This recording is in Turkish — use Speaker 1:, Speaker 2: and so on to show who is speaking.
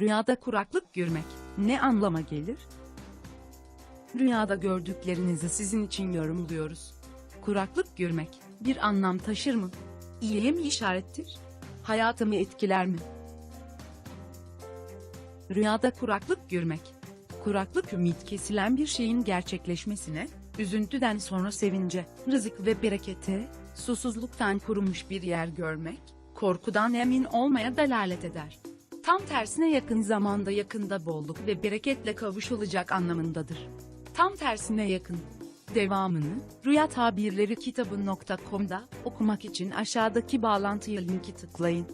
Speaker 1: Rüyada kuraklık görmek ne anlama gelir? Rüyada gördüklerinizi sizin için yorumluyoruz. Kuraklık görmek bir anlam taşır mı? İyiye mi işarettir? Hayatımı etkiler mi? Rüyada kuraklık görmek. Kuraklık ümit kesilen bir şeyin gerçekleşmesine, üzüntüden sonra sevince, rızık ve berekete, susuzluktan kurumuş bir yer görmek, korkudan emin olmaya dalalet eder. Tam tersine yakın zamanda yakında bolluk ve bereketle kavuşulacak anlamındadır. Tam tersine yakın. Devamını, Rüya Tabirleri kitabı.com'da okumak için aşağıdaki bağlantıya linki tıklayın.